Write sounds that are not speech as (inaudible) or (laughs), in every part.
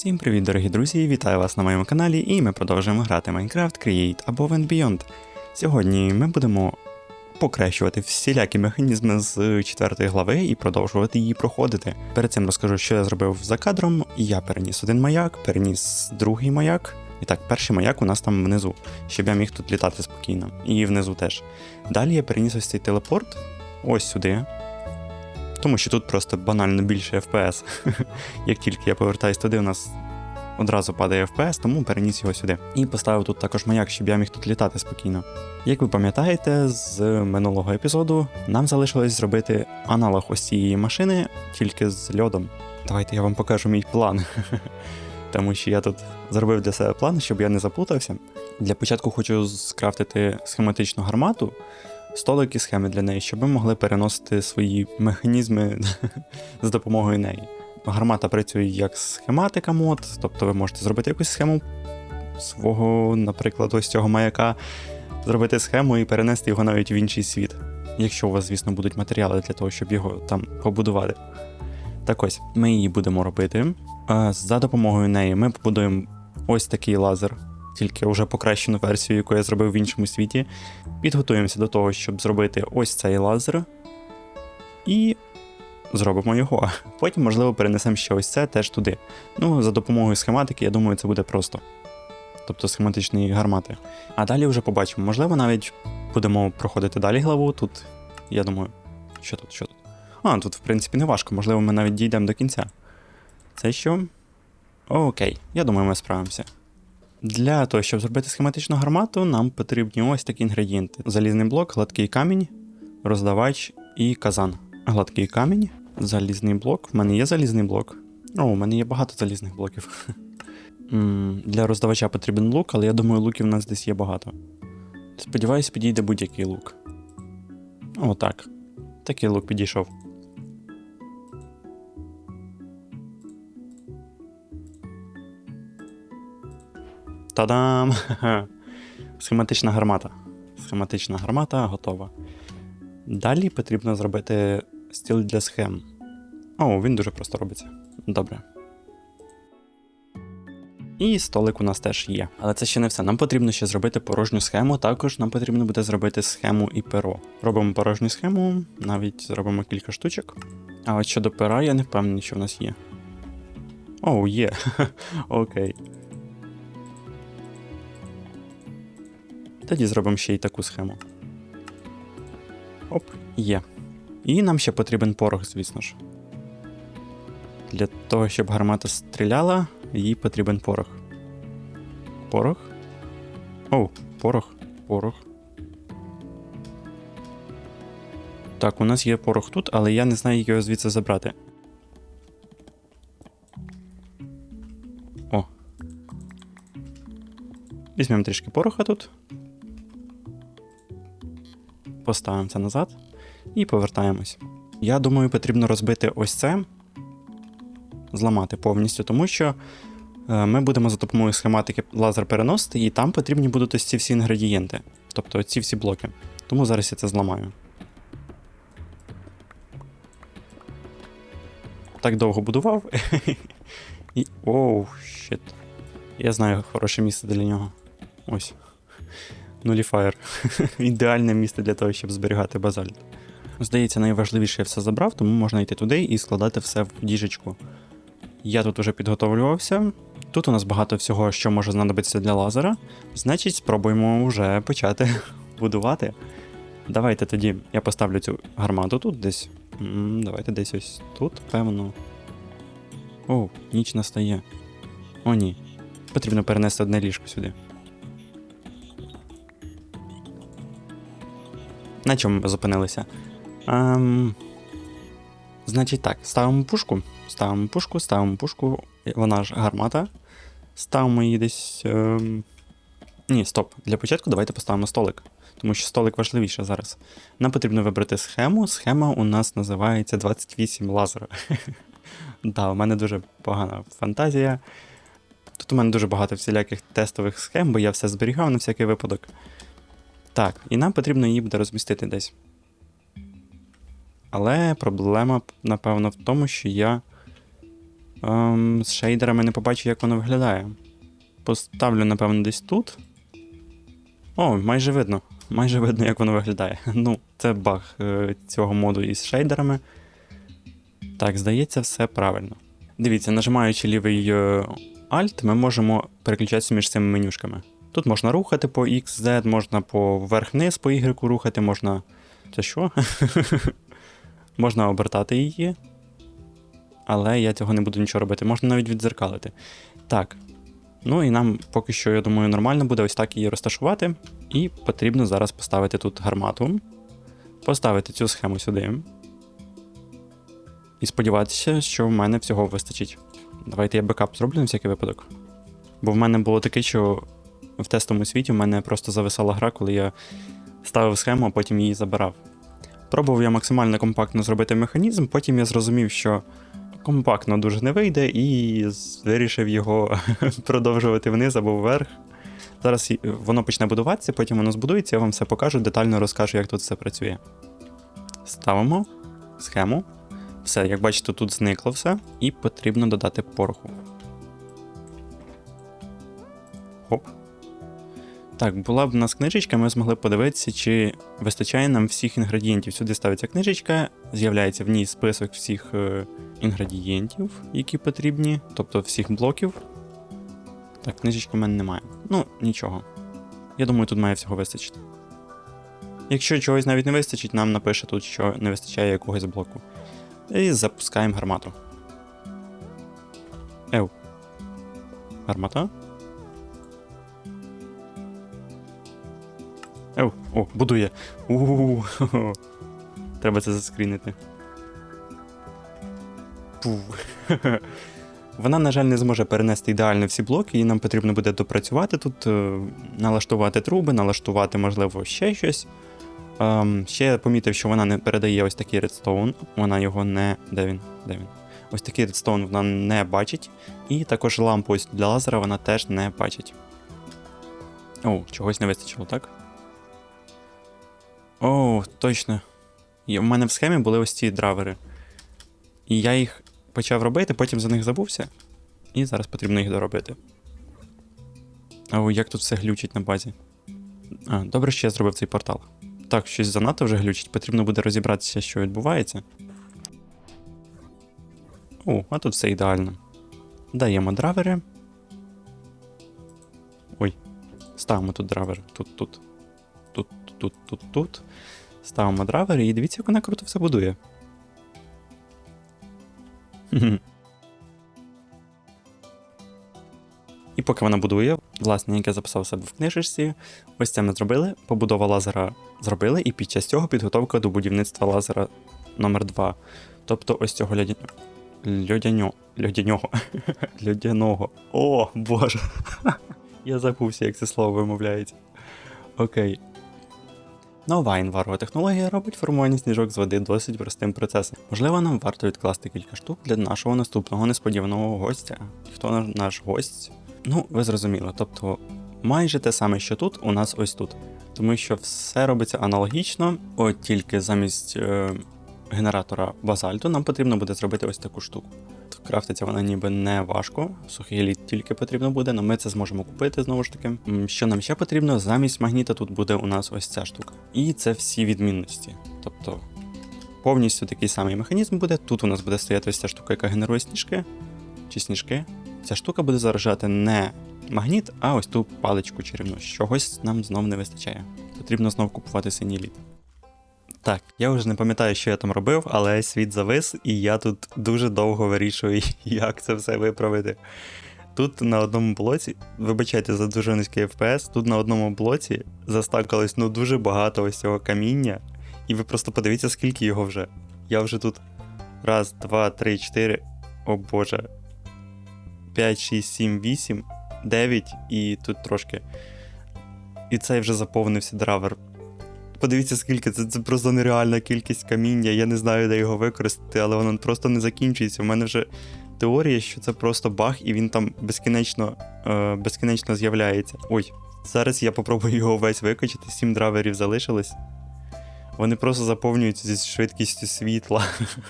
Всім привіт, дорогі друзі! Вітаю вас на моєму каналі, і ми продовжуємо грати Minecraft Create Above and Beyond. Сьогодні ми будемо покращувати всілякі механізми з четвертої глави і продовжувати її проходити. Перед цим розкажу, що я зробив за кадром. Я переніс один маяк, переніс другий маяк. І так, перший маяк у нас там внизу, щоб я міг тут літати спокійно. І внизу теж. Далі я переніс ось цей телепорт ось сюди. Тому що тут просто банально більше FPS. (laughs) Як тільки я повертаюсь туди, у нас одразу падає FPS, тому переніс його сюди. І поставив тут також маяк, щоб я міг тут літати спокійно. Як ви пам'ятаєте, з минулого епізоду нам залишилось зробити аналог ось цієї машини, тільки з льодом. Давайте я вам покажу мій план. (laughs) Тому що я тут зробив для себе план, щоб я не заплутався. Для початку хочу скрафтити схематичну гармату, столик і схеми для неї, щоб ми могли переносити свої механізми (laughs) за допомогою неї. Гармата працює як схематика мод, тобто ви можете зробити якусь схему свого, наприклад, ось цього маяка, зробити схему і перенести його навіть в інший світ. Якщо у вас, звісно, будуть матеріали для того, щоб його там побудувати. Так ось, ми її будемо робити. За допомогою неї ми побудуємо ось такий лазер, тільки вже покращену версію, яку я зробив в іншому світі. Підготуємося до того, щоб зробити ось цей лазер. І зробимо його. (laughs) Потім, можливо, перенесемо ще ось це теж туди. Ну, за допомогою схематики, я думаю, це буде просто. Тобто схематичної гармати. А далі вже побачимо. Можливо, навіть будемо проходити далі главу. Тут, я думаю, що тут, що тут? А, тут, в принципі, не важко, можливо, ми навіть дійдемо до кінця. Це що? Окей, я думаю, ми справимося. Для того, щоб зробити схематичну гармату, нам потрібні ось такі інгредієнти: залізний блок, гладкий камінь, роздавач і казан. Гладкий камінь, залізний блок. В мене є залізний блок. О, у мене є багато залізних блоків. (laughs) Для роздавача потрібен лук, але я думаю, луків у нас десь є багато. Сподіваюсь, підійде будь-який лук. О, так. Такий лук підійшов. Та-дам! (laughs) Схематична гармата. Схематична гармата готова. Далі потрібно зробити стіл для схем. О, він дуже просто робиться. Добре. І столик у нас теж є. Але це ще не все. Нам потрібно ще зробити порожню схему. Також нам потрібно буде зробити схему і перо. Робимо порожню схему, навіть зробимо кілька штучок. А от щодо пера, я не впевнений, що в нас є. О, є. (laughs) Окей. Тоді зробимо ще й таку схему. Оп, є. І нам ще потрібен порох, звісно ж. Для того, щоб гармата стріляла, їй потрібен порох. Порох? О, порох, порох. Так, у нас є порох тут, але я не знаю, як його звідси забрати. О. Візьмемо трішки пороха тут. Поставимо це назад і повертаємось. Я думаю, потрібно розбити ось це, зламати повністю, тому що е, ми будемо за допомогою схематики лазер переносити, і там потрібні будуть ось ці всі інгредієнти, тобто ці всі блоки. Тому зараз я це зламаю. Так довго будував. (laughs) І. Оу, щит. Я знаю хороше місце для нього. Ось. Нуліфаєр. (laughs) Ідеальне місце для того, щоб зберігати базальт. Здається, найважливіше я все забрав, тому можна йти туди і складати все в діжечку. Я тут уже підготовлювався. Тут у нас багато всього, що може знадобитися для лазера. Значить, спробуємо вже почати (laughs) будувати. Давайте тоді я поставлю цю гармату тут десь. Давайте десь ось тут, певно. О, ніч настає. О, ні. Потрібно перенести одне ліжко сюди. На чому ми зупинилися? Ем... Значить так, ставимо пушку, ставимо пушку, ставимо пушку, вона ж гармата. Ставимо її десь. Ем... Ні, стоп. Для початку давайте поставимо столик. Тому що столик важливіше зараз. Нам потрібно вибрати схему. Схема у нас називається 28 лазера. (laughs) Так, у мене дуже погана фантазія. Тут у мене дуже багато всіляких тестових схем, бо я все зберігав на всякий випадок. Так, і нам потрібно її буде розмістити десь. Але проблема, напевно, в тому, що я Ем, з шейдерами не побачу, як воно виглядає. Поставлю, напевно, десь тут. О, майже видно. Майже видно, як воно виглядає. (laughs) Ну, це баг е, цього моду із шейдерами. Так, здається, все правильно. Дивіться, нажимаючи лівий е, Alt, ми можемо переключатися між цими менюшками. Тут можна рухати по X, Z, можна по вверх-вниз по Y рухати, можна. Це що? (laughs) можна обертати її. Але я цього не буду нічого робити. Можна навіть відзеркалити. Так. Ну і нам поки що, я думаю, нормально буде ось так її розташувати. І потрібно зараз поставити тут гармату, поставити цю схему сюди. І сподіватися, що в мене всього вистачить. Давайте я бекап зроблю на всякий випадок. Бо в мене було таке, що в тестовому світі в мене просто зависала гра, коли я ставив схему, а потім її забирав. Пробував я максимально компактно зробити механізм, потім я зрозумів, що компактно дуже не вийде, і вирішив його (laughs) продовжувати вниз або вверх. Зараз воно почне будуватися, потім воно збудується, я вам все покажу, детально розкажу, як тут все працює. Ставимо схему. Все, як бачите, тут зникло все, і потрібно додати пороху. Хоп. Так, була б у нас книжечка, ми змогли подивитися, чи вистачає нам всіх інгредієнтів. Сюди ставиться книжечка, з'являється в ній список всіх е, інгредієнтів, які потрібні, тобто всіх блоків. Так, книжечки в мене немає. Ну, нічого. Я думаю, тут має всього вистачити. Якщо чогось навіть не вистачить, нам напише тут, що не вистачає якогось блоку. І запускаємо гармату. Ев. Гармата. Ев, о, будує. у (laughs) Треба це заскрінити. (laughs) Вона, на жаль, не зможе перенести ідеально всі блоки, і нам потрібно буде допрацювати тут, е, налаштувати труби, налаштувати, можливо, ще щось. Ем, ще я помітив, що вона не передає ось такий редстоун. Вона його не. Де він? Де він? Ось такий редстоун вона не бачить. І також лампу ось для лазера вона теж не бачить. О, чогось не вистачило, так? О, точно. В мене в схемі були ось ці драйвери. І я їх почав робити, потім за них забувся. І зараз потрібно їх доробити. О, як тут все глючить на базі. А, добре, що я зробив цей портал. Так, щось занадто вже глючить, потрібно буде розібратися, що відбувається. О, а тут все ідеально. Даємо драйвери. Ой, ставимо тут драйвер. Тут, тут. Тут, тут, тут, тут. Ставимо драйвери і дивіться, як вона круто все будує. (laughs) І поки вона будує, власне, як я записав себе в книжечці, ось це ми зробили. Побудова лазера зробили, і під час цього підготовка до будівництва лазера номер 2 Тобто ось цього льодя... льодяньо... льодянього. (laughs) Льодяного. О, боже. (laughs) Я забувся, як це слово вимовляється. Окей. Нова інварова технологія робить формування сніжок з води досить простим процесом. Можливо, нам варто відкласти кілька штук для нашого наступного несподіваного гостя. Хто наш, гость? Ну, ви зрозуміли, тобто майже те саме, що тут, у нас ось тут. Тому що все робиться аналогічно, от тільки замість е, генератора базальту нам потрібно буде зробити ось таку штуку. Крафтиться вона ніби не важко, сухий лід тільки потрібно буде, але ми це зможемо купити знову ж таки. Що нам ще потрібно? Замість магніта тут буде у нас ось ця штука. І це всі відмінності. Тобто повністю такий самий механізм буде. Тут у нас буде стояти ось ця штука, яка генерує сніжки чи сніжки. Ця штука буде заражати не магніт, а ось ту паличку чарівну. Чогось нам знов не вистачає. Потрібно знов купувати синій лід. Так, я вже не пам'ятаю, що я там робив, але світ завис, і я тут дуже довго вирішую, (laughs) як це все виправити. Тут на одному блоці, вибачайте за дуже низький FPS, тут на одному блоці застакалось ну дуже багато ось цього каміння, і ви просто подивіться, скільки його вже. Я вже тут раз, два, три, чотири. О боже. 5, 6, 7, 8, 9 і тут трошки. І цей вже заповнився драйвер. Подивіться, скільки це, це просто нереальна кількість каміння. Я не знаю, де його використати, але воно просто не закінчується. У мене вже теорія, що це просто баг, і він там безкінечно, е, безкінечно з'являється. Ой, зараз я попробую його весь викачати, 7 драйверів залишилось. Вони просто заповнюються зі швидкістю світла.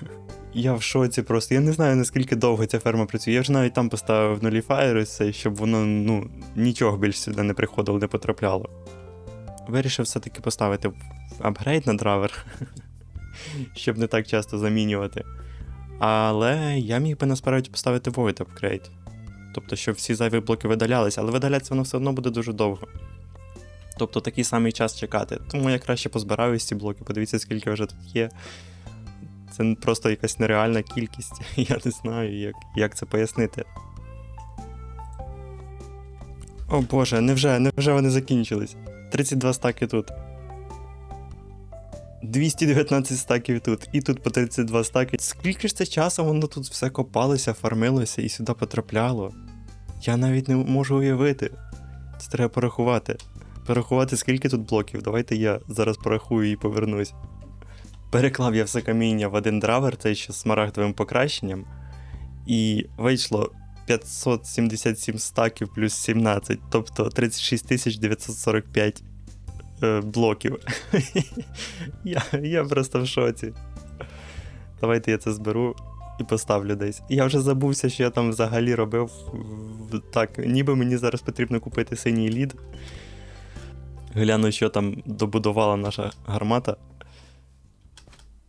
(laughs) Я в шоці просто. Я не знаю, наскільки довго ця ферма працює. Я вже навіть там поставив нуліфаєр ось щоб воно ну, нічого більше сюди не приходило, не потрапляло. Вирішив все-таки поставити апгрейд на драйвер, (laughs) щоб не так часто замінювати. Але я міг би насправді поставити Void Upgrade. Тобто, щоб всі зайві блоки видалялися, але видалятися воно все одно буде дуже довго. Тобто такий самий час чекати. Тому я краще позбираю ці блоки, подивіться, скільки вже тут є. Це просто якась нереальна кількість. (laughs) Я не знаю, як, як це пояснити. О боже, невже, невже вони закінчились? 32 стаки тут. 219 стаків тут, і тут по 32 стаки. Скільки ж це часу воно тут все копалося, фармилося і сюди потрапляло? Я навіть не можу уявити. Це треба порахувати. Порахувати, скільки тут блоків. Давайте я зараз порахую і повернусь. Переклав я все каміння в один драйвер, цей ще з смарагдовим покращенням. І вийшло 577 стаків плюс 17, тобто 36 945 е, блоків. (laughs) я, я просто в шоці. Давайте я це зберу і поставлю десь. Я вже забувся, що я там взагалі робив. Так, ніби мені зараз потрібно купити синій лід. Гляну, що там добудувала наша гармата.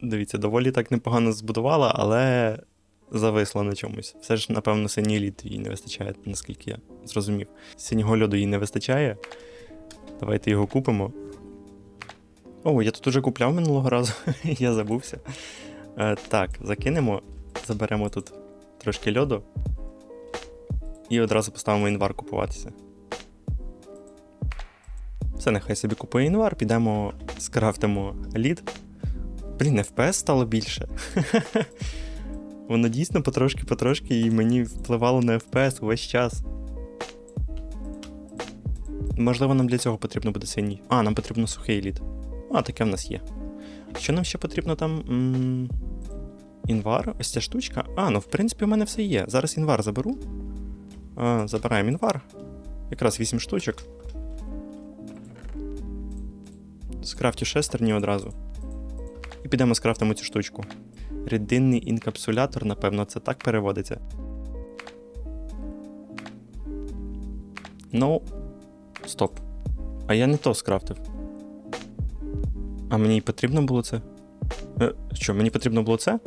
Дивіться, доволі так непогано збудувала, але зависла на чомусь. Все ж, напевно, синій лід їй не вистачає, наскільки я зрозумів. Синього льоду їй не вистачає. Давайте його купимо. О, я тут уже купляв минулого разу, (laughs) я забувся. Е, так, закинемо, заберемо тут трошки льоду. І одразу поставимо інвар купуватися. Все, нехай собі купує інвар, підемо скрафтимо лід. Блін, FPS стало більше. (laughs) Воно дійсно потрошки-потрошки і мені впливало на FPS увесь час. Можливо, нам для цього потрібно буде синій. А, нам потрібно сухий лід. А, таке в нас є. Що нам ще потрібно там? М, Інвар, ось ця штучка. А, ну в принципі, у мене все є. Зараз інвар заберу. А, забираємо інвар. Якраз 8 штучок. Скрафтю шестерні одразу. І підемо скрафтимо цю штучку. Рідинний інкапсулятор, напевно, це так переводиться. Ну. Стоп. А я не то скрафтив. А мені й потрібно було це? Е, що, мені потрібно було це?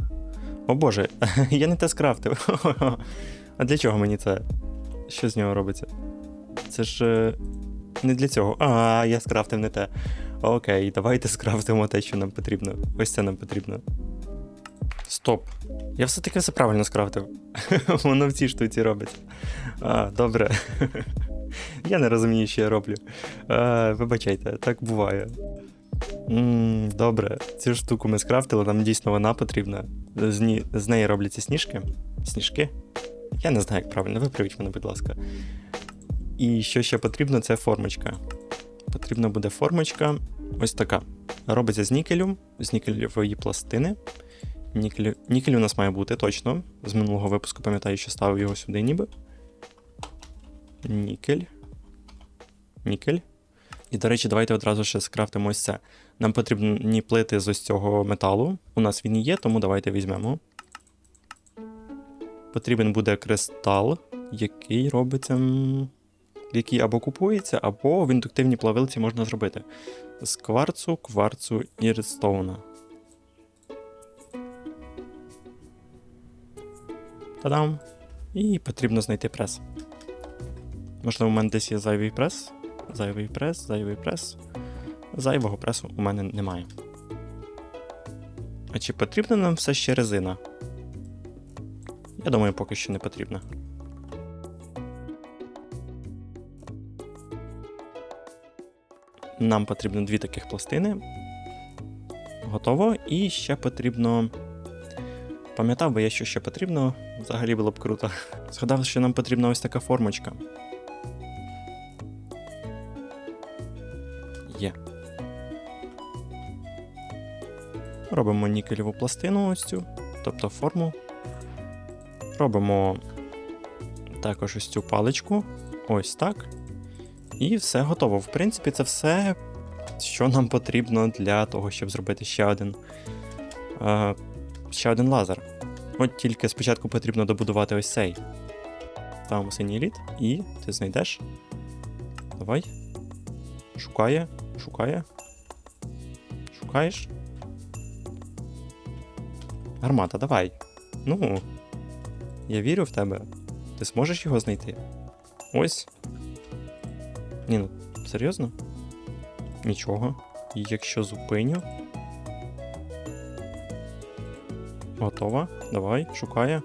О боже, (laughs) я не те скрафтив. (laughs) а для чого мені це? Що з нього робиться? Це ж е, не для цього. А, я скрафтив не те. Окей, давайте скрафтимо те, що нам потрібно. Ось це нам потрібно. Стоп. Я все-таки все правильно скрафтив. (laughs) Воно в цій штуці робиться. А, добре. (laughs) я не розумію, що я роблю. А, вибачайте, так буває. м добре, цю штуку ми скрафтили, нам дійсно вона потрібна. З, з неї робляться сніжки. Сніжки? Я не знаю, як правильно, виправіть мене, будь ласка. І що ще потрібно, це формочка. Потрібна буде формочка ось така. Робиться з нікелю, з нікельової пластини. Нікель, нікель у нас має бути точно. З минулого випуску пам'ятаю, що ставив його сюди ніби. Нікель. Нікель. І, до речі, давайте одразу ще скрафтимо ось це. Нам потрібні плити з ось цього металу. У нас він є, тому давайте візьмемо. Потрібен буде кристал, який робиться. Який або купується, або в індуктивній плавилці можна зробити. З кварцу, кварцу і редстоуна. Та-дам! І потрібно знайти прес. Можливо, у мене десь є зайвий прес. Зайвий прес, зайвий прес. Зайвого пресу у мене немає. А чи потрібна нам все ще резина? Я думаю, поки що не потрібна. Нам потрібно дві таких пластини. Готово. І ще потрібно. Пам'ятав би я, що ще потрібно. Взагалі було б круто. Згадав, що нам потрібна ось така формочка. Є. Робимо нікельову пластину ось цю, тобто форму. Робимо також ось цю паличку. Ось так. І все готово. В принципі, це все що нам потрібно для того, щоб зробити ще один. Ще один лазер. От тільки спочатку потрібно добудувати ось цей. Ставимо синій лід і ти знайдеш. Давай. Шукає, шукає. Шукаєш. Гармата, давай. Ну. Я вірю в тебе. Ти зможеш його знайти? Ось. Ні, ну, серйозно? Нічого. Якщо зупиню. Готова. Давай, шукає.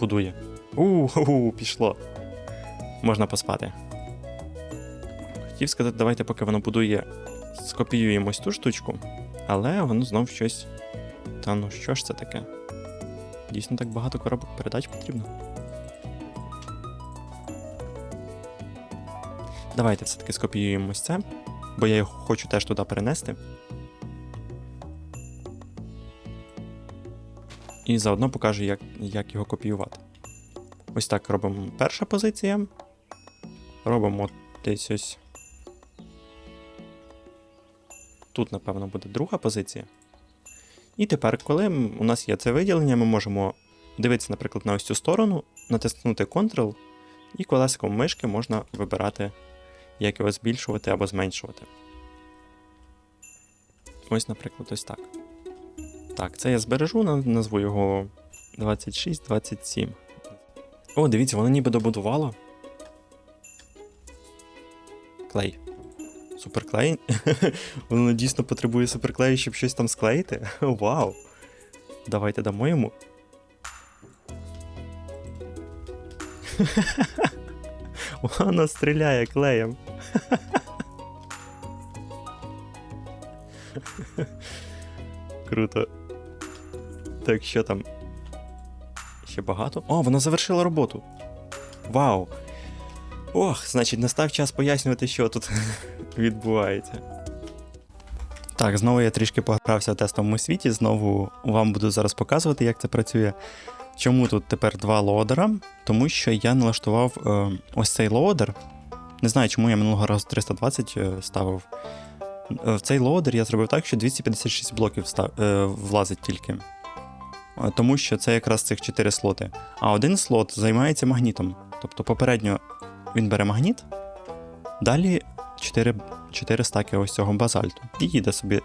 Будує. У-ху, пішло. Можна поспати. Хотів сказати, давайте, поки воно будує, скопіюємо ось ту штучку, але воно знов щось. Та ну що ж це таке? Дійсно так багато коробок передач потрібно. Давайте все-таки скопіюємо це, бо я його хочу теж туди перенести. І заодно покажу, як, як його копіювати. Ось так робимо перша позиція. Робимо десь ось. Тут, напевно, буде друга позиція. І тепер, коли у нас є це виділення, ми можемо дивитися, наприклад, на ось цю сторону, натиснути Ctrl, і колесиком мишки можна вибирати, як його збільшувати або зменшувати. Ось, наприклад, ось так. Так, це я збережу, назву його 2627. О, дивіться, воно ніби добудувало. Клей. Суперклей. (laughs) Воно дійсно потребує суперклею, щоб щось там склеїти. (laughs) Вау. Давайте дамо йому. (laughs) Воно стріляє клеєм. Круто. Так, що там? Ще багато? О, вона завершила роботу. Вау! Ох, значить, настав час пояснювати, що тут (laughs) відбувається. Так, знову я трішки погрався в тестовому світі, знову вам буду зараз показувати, як це працює. Чому тут тепер два лоадера? Тому що я налаштував е, ось цей лоадер. Не знаю, чому я минулого разу 320 е, ставив. Е, В цей лоадер я зробив так, що 256 блоків став, е, влазить тільки. Тому що це якраз цих 4 слоти. А один слот займається магнітом. Тобто попередньо він бере магніт, далі 4, 4 стаки ось цього базальту. І їде собі.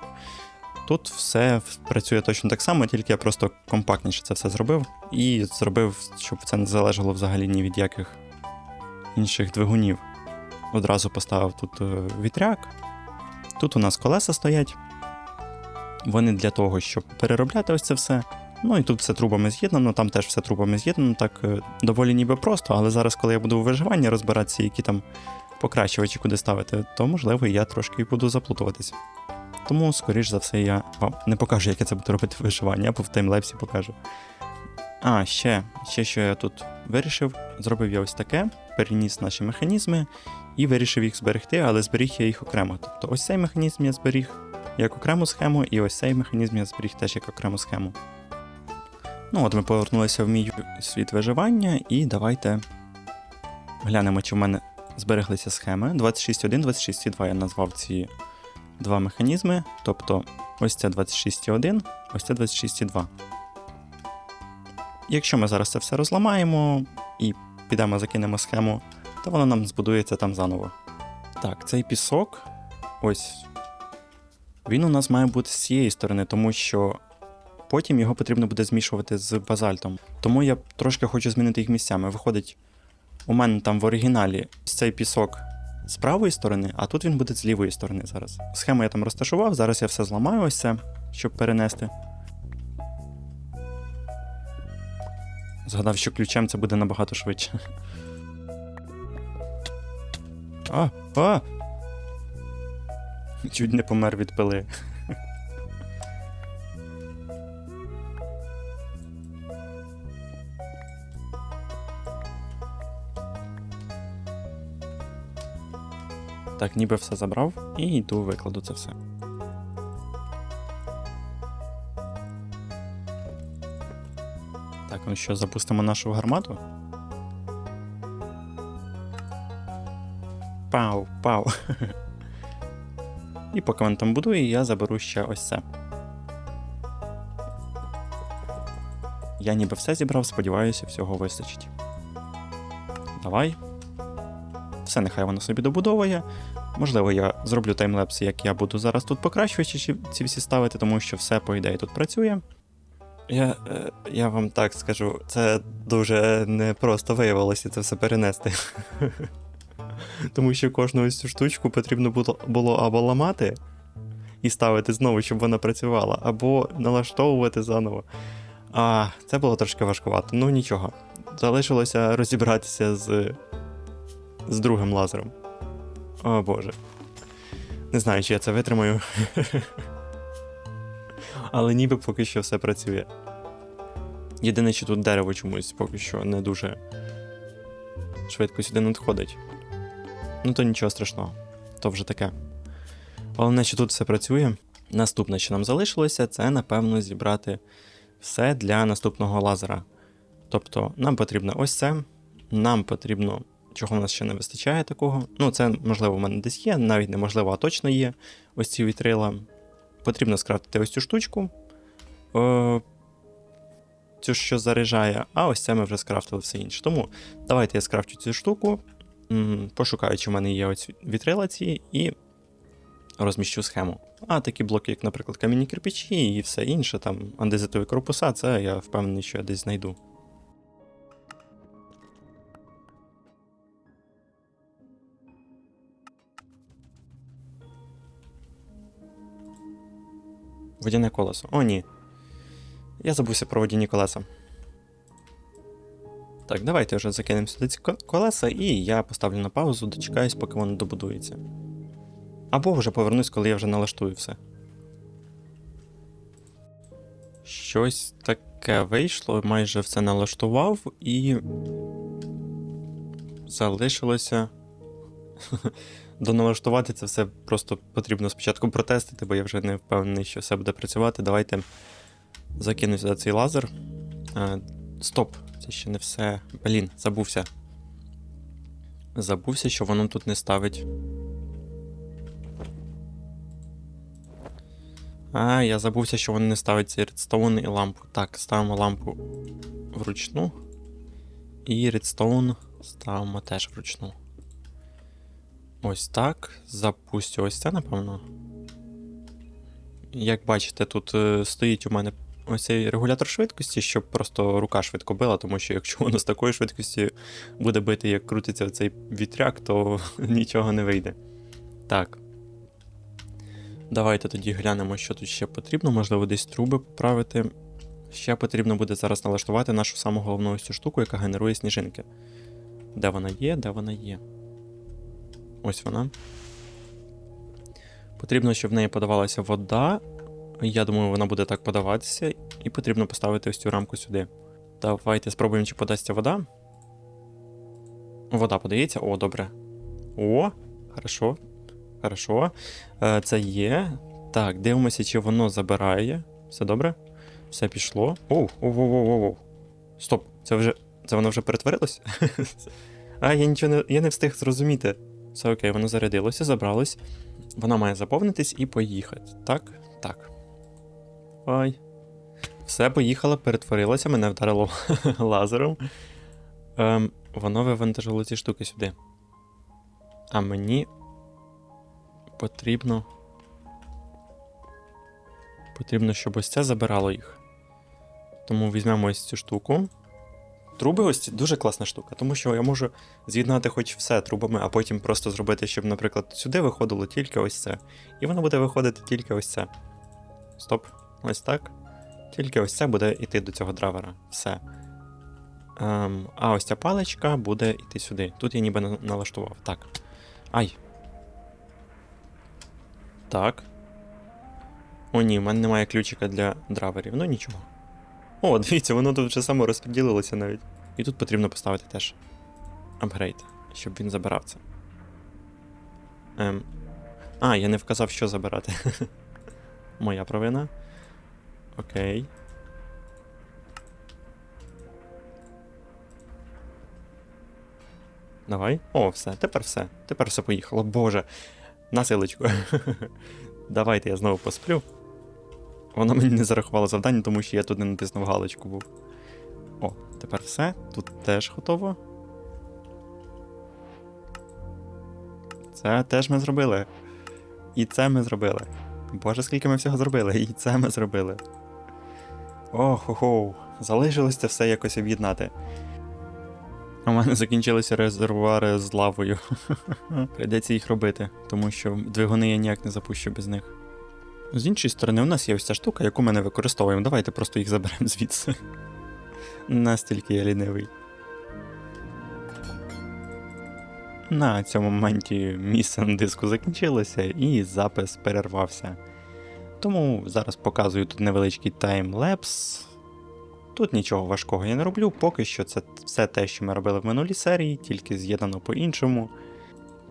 Тут все працює точно так само, тільки я просто компактніше це все зробив. І зробив, щоб це не залежало взагалі ні від яких інших двигунів. Одразу поставив тут е, вітряк. Тут у нас колеса стоять. Вони для того, щоб переробляти ось це все. Ну і тут все трубами з'єднано, там теж все трубами з'єднано, так е, доволі ніби просто, але зараз, коли я буду у виживанні розбиратися, які там покращувачі куди ставити, то можливо я трошки буду заплутуватися. Тому, скоріш за все, я вам не покажу, як я це буду робити в виживанні, в таймлепсі покажу. А, ще, ще що я тут вирішив, зробив я ось таке, переніс наші механізми і вирішив їх зберегти, але зберіг я їх окремо. Тобто ось цей механізм я зберіг як окрему схему, і ось цей механізм я зберіг теж як окрему схему. Ну, от ми повернулися в мій світ виживання, і давайте глянемо, чи в мене збереглися схеми. 26.1, 26.2 я назвав ці два механізми. Тобто ось це 26.1, ось це 26.2. Якщо ми зараз це все розламаємо і підемо закинемо схему, то воно нам збудується там заново. Так, цей пісок. Ось. Він у нас має бути з цієї сторони, тому що потім його потрібно буде змішувати з базальтом. Тому я трошки хочу змінити їх місцями. Виходить, у мене там в оригіналі цей пісок з правої сторони, а тут він буде з лівої сторони зараз. Схему я там розташував, зараз я все зламаю ось це, щоб перенести. Згадав, що ключем це буде набагато швидше. (laughs) А, а! Чуть не помер від пили. Так, ніби все забрав і йду викладу це все. Так, ну що, запустимо нашу гармату. Пау, пау. І поки він там будує, я заберу ще ось це. Я ніби все зібрав, сподіваюся, всього вистачить. Давай. Все, нехай воно собі добудовує. Можливо, я зроблю таймлепс, як я буду зараз тут покращувачі ці всі ставити, тому що все, по ідеї, тут працює. Я, е, я вам так скажу, це дуже непросто виявилося це все перенести. (laughs) Тому що кожну ось цю штучку потрібно було або ламати і ставити знову, щоб вона працювала, або налаштовувати заново. А, це було трошки важкувато. Ну нічого. Залишилося розібратися з, з другим лазером. О боже. Не знаю, чи я це витримаю. (laughs) Але ніби поки що все працює. Єдине, що тут дерево чомусь поки що не дуже швидко сюди надходить. Ну то нічого страшного, то вже таке. Головне, що тут все працює. Наступне, що нам залишилося, це, напевно, зібрати все для наступного лазера. Тобто, нам потрібно ось це, нам потрібно, чого в нас ще не вистачає такого. Ну, це, можливо, в мене десь є, навіть неможливо, а точно є. Ось ці вітрила. Потрібно скрафтити ось цю штучку. Е, цю, що заряджає, а ось це ми вже скрафтили все інше. Тому давайте я скрафчу цю штуку, пошукаю, чи в мене є ось вітрила ці, і розміщу схему. А такі блоки, як, наприклад, камінні кирпичі і все інше, там андезитові корпуса, це я впевнений, що я десь знайду. Водяне колесо. О, ні. Я забувся про водяні колеса. Так, давайте вже закинемо сюди ці колеса, і я поставлю на паузу, дочекаюсь, поки воно добудується. Або вже повернусь, коли я вже налаштую все. Щось таке вийшло, майже все налаштував і. Залишилося. Доналаштувати це все просто потрібно спочатку протестити, бо я вже не впевнений, що все буде працювати. Давайте закину сюди цей лазер. Е, стоп, це ще не все. Блін, забувся. Забувся, що воно тут не ставить. А, я забувся, що воно не ставить цей редстоун і лампу. Так, ставимо лампу вручну. І редстоун ставимо теж вручну. Ось так. Запустю ось це, напевно. Як бачите, тут е, стоїть у мене ось цей регулятор швидкості, щоб просто рука швидко била, тому що якщо воно з такої швидкості буде бити, як крутиться цей вітряк, то (laughs) нічого не вийде. Так. Давайте тоді глянемо, що тут ще потрібно. Можливо, десь труби поправити. Ще потрібно буде зараз налаштувати нашу саму головну ось цю штуку, яка генерує сніжинки. Де вона є, де вона є. Ось вона. Потрібно, щоб в неї подавалася вода. Я думаю, вона буде так подаватися, і потрібно поставити ось цю рамку сюди. Давайте спробуємо, чи подасться вода. Вода подається. О, добре. О, хорошо. Хорошо. Е, Це є. Так, дивимося, чи воно забирає. Все добре? Все пішло. Оу, оу, оу, оу, оу. Стоп, це вже. Це воно вже перетворилось? (laughs) А, я нічого не. Я не встиг зрозуміти. Все окей, воно зарядилося, забралось. Вона має заповнитись і поїхати. Так? Так. Ой. Все, поїхало, перетворилося, мене вдарило (laughs) лазером. Ем, воно вивантажило ці штуки сюди. А мені потрібно. Потрібно, щоб ось це забирало їх. Тому візьмемо ось цю штуку. Труби ось дуже класна штука, тому що я можу з'єднати хоч все трубами, а потім просто зробити, щоб, наприклад, сюди виходило тільки ось це. І воно буде виходити тільки ось це. Стоп. Ось так. Тільки ось це буде йти до цього драйвера. Все. Ем, а ось ця паличка буде йти сюди. Тут я ніби на- налаштував. Так. Ай. Так. О, ні, в мене немає ключика для драйверів. Ну нічого. О, дивіться, воно тут вже само розподілилося навіть. І тут потрібно поставити теж апгрейд, щоб він забирав це. Ем. А, я не вказав, що забирати. (laughs) Моя провина. Окей. Давай. О, все, тепер все. Тепер все поїхало. Боже. На силочку. (laughs) Давайте я знову посплю. Воно мені не зарахувало завдання, тому що я тут не натиснув галочку був. О, тепер все. Тут теж готово. Це теж ми зробили. І це ми зробили. Боже, скільки ми всього зробили, і це ми зробили. Ох-хо-хо, залишилось це все якось об'єднати. У мене закінчилися резервуари з лавою. (laughs) Прийдеться їх робити, тому що двигуни я ніяк не запущу без них. З іншої сторони, у нас є ось ця штука, яку ми не використовуємо. Давайте просто їх заберемо звідси. Настільки я лінивий. На цьому моменті місце на диску закінчилося і запис перервався. Тому зараз показую тут невеличкий таймлепс. Тут нічого важкого я не роблю, поки що це все те, що ми робили в минулій серії, тільки з'єднано по-іншому.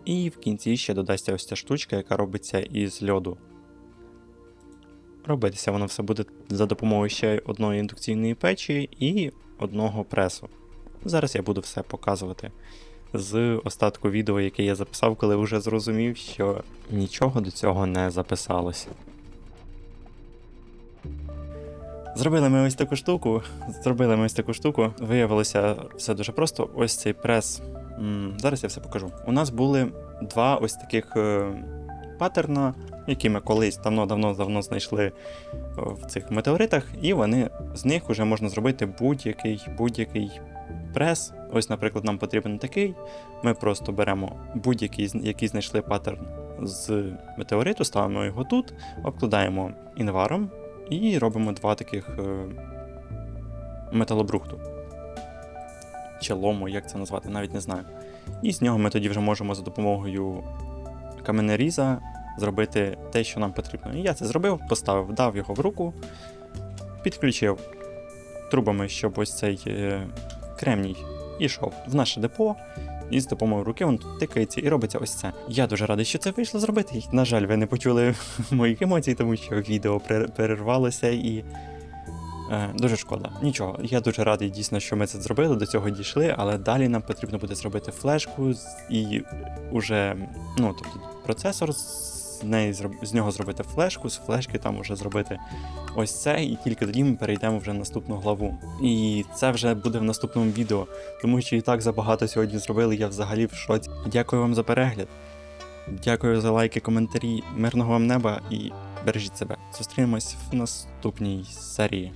І в кінці ще додасться ось ця штучка, яка робиться із льоду. Робитися воно все буде за допомогою ще одної індукційної печі і одного пресу. Зараз я буду все показувати з остатку відео, яке я записав, коли вже зрозумів, що нічого до цього не записалося. Зробили ми ось таку штуку. Зробили ми ось таку штуку. Виявилося все дуже просто. Ось цей прес. Зараз я все покажу. У нас були два ось таких е, паттерна, які ми колись давно-давно-давно знайшли в цих метеоритах, і вони з них вже можна зробити будь-який будь-який прес. Ось, наприклад, нам потрібен такий. Ми просто беремо будь-який, який знайшли паттерн з метеориту, ставимо його тут, обкладаємо інваром і робимо два таких е, металобрухту. Чи лому, як це назвати, навіть не знаю. І з нього ми тоді вже можемо за допомогою каменеріза зробити те, що нам потрібно. І я це зробив, поставив, дав його в руку, підключив трубами, щоб ось цей е, кремній ішов в наше депо. І з допомогою руки він тут тикається і робиться ось це. Я дуже радий, що це вийшло зробити. На жаль, ви не почули (laughs) моїх емоцій, тому що відео перервалося і. Е, дуже шкода. Нічого, я дуже радий дійсно, що ми це зробили, до цього дійшли, але далі нам потрібно буде зробити флешку і уже, ну, тобто процесор з неї з нього зробити флешку, з флешки там уже зробити ось це, і тільки тоді ми перейдемо вже в наступну главу. І це вже буде в наступному відео, тому що і так забагато сьогодні зробили, я взагалі в шоці. Дякую вам за перегляд. Дякую за лайки, коментарі. Мирного вам неба і бережіть себе. Зустрінемось в наступній серії.